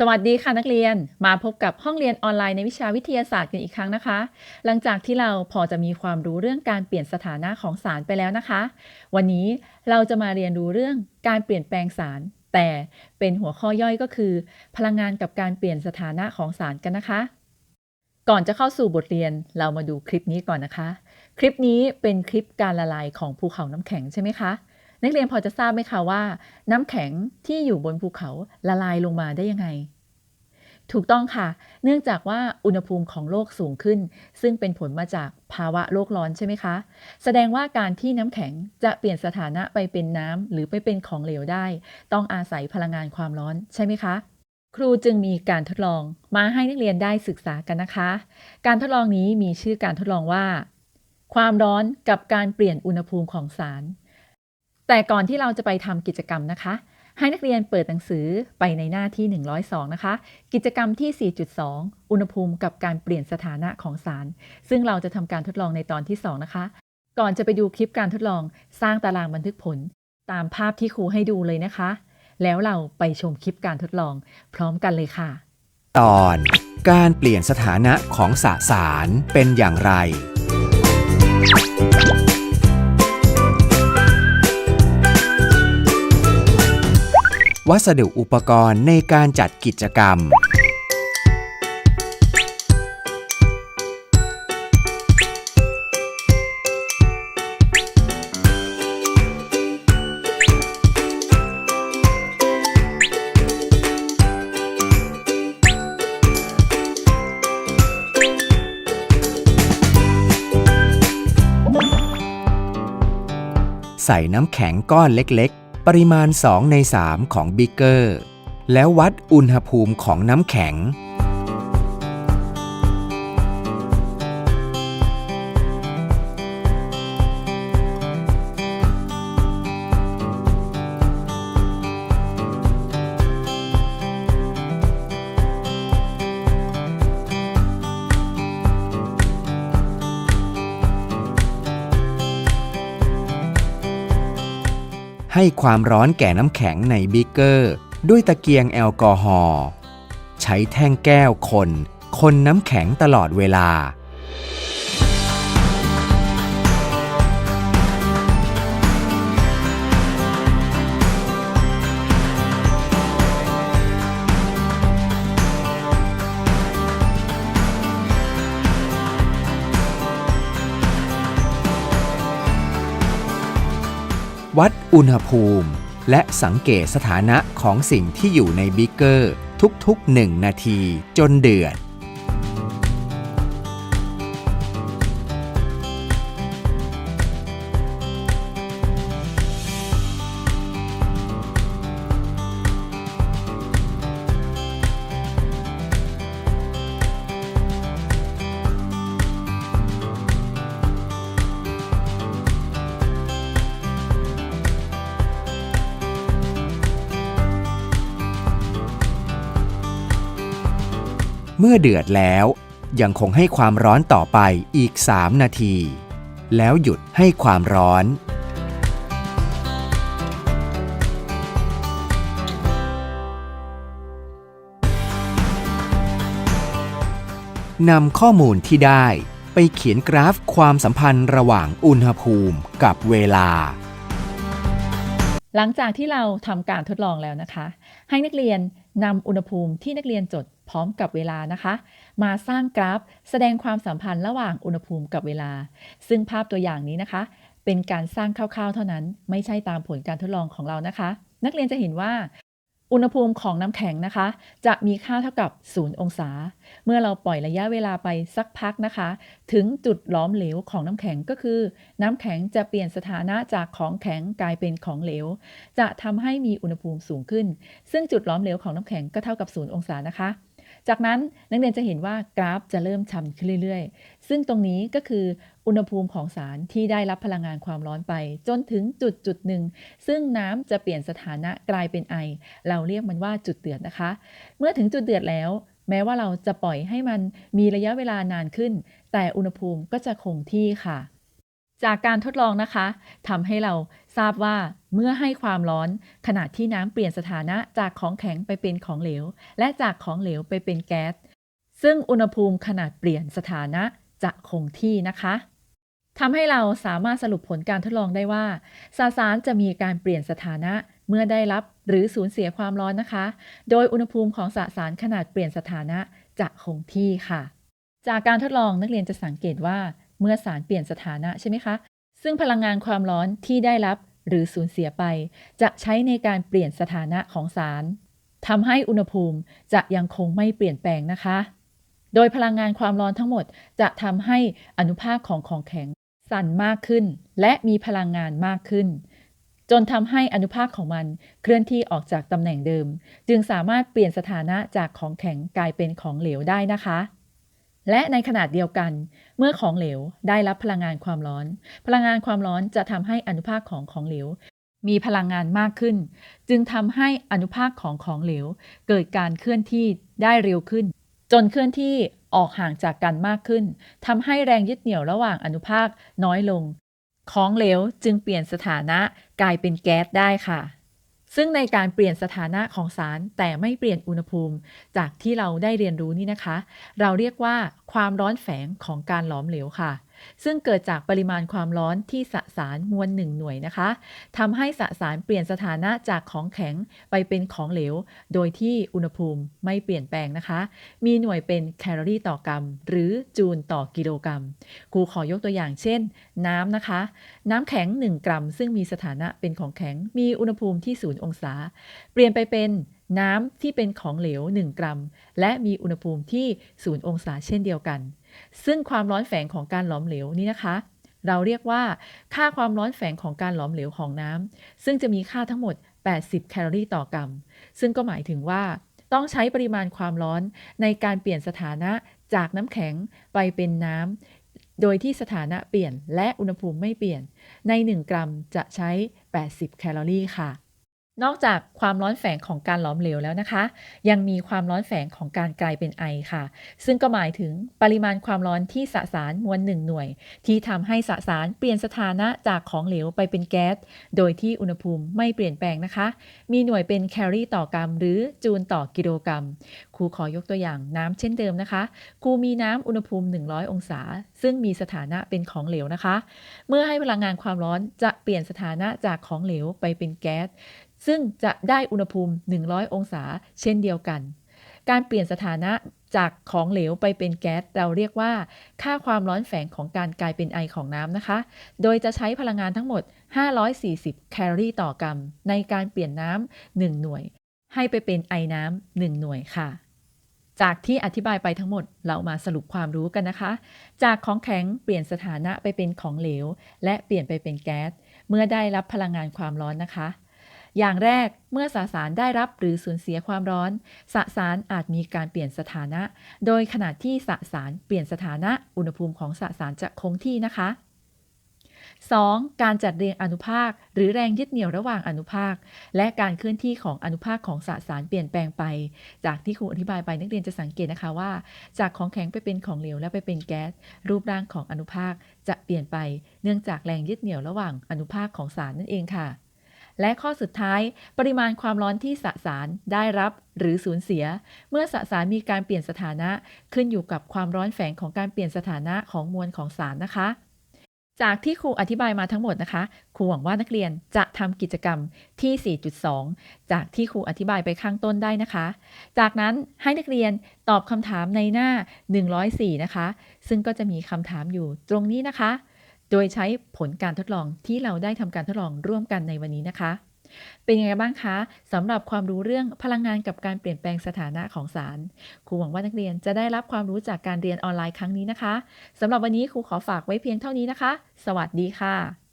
สวัสดีค่ะนักเรียนมาพบกับห้องเรียนออนไลน์ในวิชาวิทยาศาสตร์กันอีกครั้งนะคะ หลังจากที่เราพอจะมีความรู้เรื่องการเปลี่ยนสถานะของสารไปแล้วนะคะ วันนี้เราจะมาเรียนรู้เรื่องการเปลี่ยนแปลงสาร แต่เป็นหัวข้อย่อยก็คือ พลังงานกับการเปลี่ยนสถานะของสารกันนะคะ ก่อนจะเข้าสู่บทเรียนเรามาดูคลิปนี้ก่อนนะคะ คลิปนี้เป็นคลิปการละลายของภูเขาน้ำแข็งใช่ไหมคะ นักเรียนพอจะทราบไหมคะว่า น้ำแข็งที่อยู่บนภูเขาละลายลงมาได้ยังไง ถูกต้องค่ะ เนื่องจากว่าอุณหภูมิของโลกสูงขึ้น ซึ่งเป็นผลมาจากภาวะโลกร้อนใช่ไหมคะ แสดงว่าการที่น้ำแข็งจะเปลี่ยนสถานะไปเป็นน้ำหรือไปเป็นของเหลวได้ ต้องอาศัยพลังงานความร้อนใช่ไหมคะครูจึงมีการทดลองมาให้นักเรียนได้ศึกษากันนะคะ การทดลองนี้มีชื่อการทดลองว่า ความร้อนกับการเปลี่ยนอุณหภูมิของสาร แต่ก่อนที่เราจะไปทำกิจกรรมนะคะ ให้นักเรียนเปิดหนังสือไปในหน้าที่ 102 นะคะ กิจกรรมที่ 4.2 อุณหภูมิกับการเปลี่ยนสถานะของสาร ซึ่งเราจะทำการทดลองในตอนที่ 2 นะคะ ก่อนจะไปดูคลิปการทดลองสร้างตารางบันทึกผล ตามภาพที่ครูให้ดูเลยนะคะ แล้วเราไปชมคลิปการทดลอง พร้อมกันเลยค่ะ ตอนการเปลี่ยนสถานะของสสารเป็นอย่างไร วัสดุอุปกรณ์ในการจัดกิจกรรม ใส่น้ำแข็งก้อนเล็กๆ ปริมาณ 2 ใน 3 ของบิกเกอร์ แล้ววัดอุณหภูมิของน้ำแข็ง ให้ความร้อนแก่น้ำแข็งในบิกเกอร์ ด้วยตะเกียงแอลกอฮอล์ใช้แท่งแก้วคน คนน้ำแข็งตลอดเวลา วัดอุณหภูมิ และสังเกตสถานะของสิ่งที่อยู่ในบิกเกอร์ ทุกๆ 1 นาทีจนเดือด เมื่อเดือดแล้ว ยังคงให้ความร้อนต่อไปอีก 3 นาที แล้วหยุดให้ความร้อน นำข้อมูลที่ได้ไปเขียนกราฟความสัมพันธ์ระหว่างอุณหภูมิกับเวลา หลังจากที่เราทำการทดลองแล้วนะคะ ให้นักเรียนนำอุณหภูมิที่นักเรียนจด พร้อมกับเวลานะคะ มาสร้างกราฟ แสดงความสัมพันธ์ระหว่างอุณหภูมิกับเวลา ซึ่งภาพตัวอย่างนี้นะคะ เป็นการสร้างคร่าวๆ เท่านั้น ไม่ใช่ตามผลการทดลองของเรานะคะ นักเรียนจะเห็นว่า อุณหภูมิของน้ำแข็งนะคะ จะมีค่าเท่ากับ 0 องศา เมื่อเราปล่อยระยะเวลาไปสักพักนะคะ ถึงจุดล้อมเหลวของน้ำแข็งก็คือ น้ำแข็งจะเปลี่ยนสถานะจากของแข็งกลายเป็นของเหลว จะทำให้มีอุณหภูมิสูงขึ้น ซึ่งจุดล้อมเหลวของน้ำแข็งก็เท่ากับ 0 องศานะคะ จากนั้นนักเรียนจะเห็นว่ากราฟจะเริ่มชันขึ้นเรื่อยๆ ซึ่งตรงนี้ก็คืออุณหภูมิของสารที่ได้รับพลังงานความร้อนไป จนถึงจุดจุดหนึ่ง ซึ่งน้ำจะเปลี่ยนสถานะกลายเป็นไอ เราเรียกมันว่าจุดเดือดนะคะ เมื่อถึงจุดเดือดแล้ว แม้ว่าเราจะปล่อยให้มันมีระยะเวลานานขึ้น แต่อุณหภูมิก็จะคงที่ค่ะ จากการทดลองนะคะทำให้เราทราบว่าเมื่อให้ความร้อนขณะที่น้ำเปลี่ยนสถานะจากของแข็งไปเป็นของเหลว และจากของเหลวไปเป็นแก๊ส ซึ่งอุณหภูมิขนาดเปลี่ยนสถานะจะคงที่นะคะทำให้เราสามารถสรุปผลการทดลองได้ว่าสสารจะมีการเปลี่ยนสถานะเมื่อได้รับหรือสูญเสียความร้อนนะคะ โดยอุณหภูมิของสสารขนาดเปลี่ยนสถานะจะคงที่ค่ะ จากการทดลองนักเรียนจะสังเกตว่า เมื่อสารเปลี่ยนสถานะใช่ไหมคะ ซึ่งพลังงานความร้อนที่ได้รับหรือสูญเสียไป จะใช้ในการเปลี่ยนสถานะของสารทำให้อุณหภูมิจะยังคงไม่เปลี่ยนแปลงนะคะ โดยพลังงานความร้อนทั้งหมดจะทำให้อนุภาคของของแข็งสั่นมากขึ้น และมีพลังงานมากขึ้น จนทำให้อนุภาคของมันเคลื่อนที่ออกจากตำแหน่งเดิม จึงสามารถเปลี่ยนสถานะจากของแข็งกลายเป็นของเหลวได้นะคะ และในขนาดเดียวกัน เมื่อของเหลวได้รับพลังงานความร้อน พลังงานความร้อนจะทำให้อนุภาคของของเหลว มีพลังงานมากขึ้น จึงทำให้อนุภาคของของเหลว เกิดการเคลื่อนที่ได้เร็วขึ้น จนเคลื่อนที่ออกห่างจากกันมากขึ้นทำให้แรงยึดเหนี่ยวระหว่างอนุภาคน้อยลง ของเหลวจึงเปลี่ยนสถานะกลายเป็นแก๊สได้ค่ะ ซึ่งในการเปลี่ยนสถานะของสารแต่ไม่เปลี่ยนอุณหภูมิ จากที่เราได้เรียนรู้นี่นะคะ เราเรียกว่าความร้อนแฝงของการหลอมเหลวค่ะ ซึ่งเกิดจากปริมาณความร้อนที่สสารมวลหนึ่งหน่วยนะคะทำให้สสารเปลี่ยนสถานะจากของแข็งไปเป็นของเหลว โดยที่อุณหภูมิไม่เปลี่ยนแปลงนะคะ มีหน่วยเป็นแคลอรี่ต่อกรัม หรือจูลต่อกิโลกรัมครูขอยกตัวอย่างเช่น น้ำนะคะ น้ำแข็ง 1 กรัม ซึ่งมีสถานะเป็นของแข็ง มีอุณหภูมิที่ 0 องศา เปลี่ยนไปเป็นน้ำที่เป็นของเหลว 1 กรัม และมีอุณหภูมิที่ 0 องศาเช่นเดียวกัน ซึ่งความร้อนแฝงของการหลอมเหลวนี้นะคะ เราเรียกว่าค่าความร้อนแฝงของการหลอมเหลวของน้ำซึ่งจะมีค่าทั้งหมด 80 แคลอรี่ต่อกรัม ซึ่งก็หมายถึงว่า ต้องใช้ปริมาณความร้อนในการเปลี่ยนสถานะจากน้ำแข็งไปเป็นน้ำโดยที่สถานะเปลี่ยนและอุณหภูมิไม่เปลี่ยน ใน 1 กรัมจะใช้ 80 แคลอรี่ค่ะ นอกจากความร้อนแฝงของการหลอมเหลวแล้วนะคะ ยังมีความร้อนแฝงของการกลายเป็นไอค่ะ ซึ่งก็หมายถึงปริมาณความร้อนที่สสารมวลหนึ่งหน่วย ที่ทำให้สสารเปลี่ยนสถานะจากของเหลวไปเป็นแก๊สโดยที่อุณหภูมิไม่เปลี่ยนแปลงนะคะ มีหน่วยเป็นแคลอรี่ต่อกรัม หรือจูลต่อกิโลกรัมครูขอยกตัวอย่างน้ำเช่นเดิมนะคะครูมีน้ำอุณหภูมิ 100 องศา ซึ่งมีสถานะเป็นของเหลวนะคะ เมื่อให้พลังงานความร้อนจะเปลี่ยนสถานะจากของเหลวไปเป็นแก๊ส ซึ่งจะได้อุณหภูมิ 100 องศา เช่นเดียวกัน การเปลี่ยนสถานะจากของเหลวไปเป็นแก๊สเราเรียกว่า ค่าความร้อนแฝงของการกลายเป็นไอของน้ำนะคะ โดยจะใช้พลังงานทั้งหมด 540 แคลอรี่ต่อกรัม ในการเปลี่ยนน้ำ1หน่วย ให้ไปเป็นไอน้ำ1หน่วยค่ะ จากที่อธิบายไปทั้งหมดเรามาสรุปความรู้กันนะคะ จากของแข็งเปลี่ยนสถานะไปเป็นของเหลว และเปลี่ยนไปเป็นแก๊สเมื่อได้รับพลังงานความร้อนนะคะ อย่างแรกเมื่อสสารได้รับหรือสูญเสียความร้อน สสารอาจมีการเปลี่ยนสถานะ โดยขณะที่สสารเปลี่ยนสถานะ อุณหภูมิของสสารจะคงที่นะคะ 2. การจัดเรียงอนุภาค หรือแรงยึดเหนี่ยวระหว่างอนุภาค และการเคลื่อนที่ของอนุภาคของสสารเปลี่ยนแปลงไป จากที่ครูอธิบายไปนักเรียนจะสังเกตนะคะว่า จากของแข็งไปเป็นของเหลวและไปเป็นแก๊สรูปร่างของอนุภาคจะเปลี่ยนไป เนื่องจากแรงยึดเหนี่ยวระหว่างอนุภาคของสารนั่นเองค่ะ และข้อสุดท้าย ปริมาณความร้อนที่สสารได้รับหรือสูญเสีย เมื่อสสารมีการเปลี่ยนสถานะขึ้นอยู่กับความร้อนแฝงของการเปลี่ยนสถานะของมวลของสารนะคะ จากที่ครูอธิบายมาทั้งหมดนะคะ ครูหวังว่านักเรียนจะทำกิจกรรมที่ 4.2 จากที่ครูอธิบายไปข้างต้นได้นะคะ จากนั้นให้นักเรียนตอบคำถามในหน้า 104 นะคะ ซึ่งก็จะมีคำถามอยู่ตรงนี้นะคะ โดยใช้ผลการทดลองที่เราได้ทำการทดลองร่วมกันในวันนี้นะคะ เป็นยังไงบ้างคะสำหรับความรู้เรื่องพลังงานกับการเปลี่ยนแปลงสถานะของสาร ครูหวังว่านักเรียนจะได้รับความรู้จากการเรียนออนไลน์ครั้งนี้นะคะสำหรับวันนี้ครูขอฝากไว้เพียงเท่านี้นะคะ สวัสดีค่ะ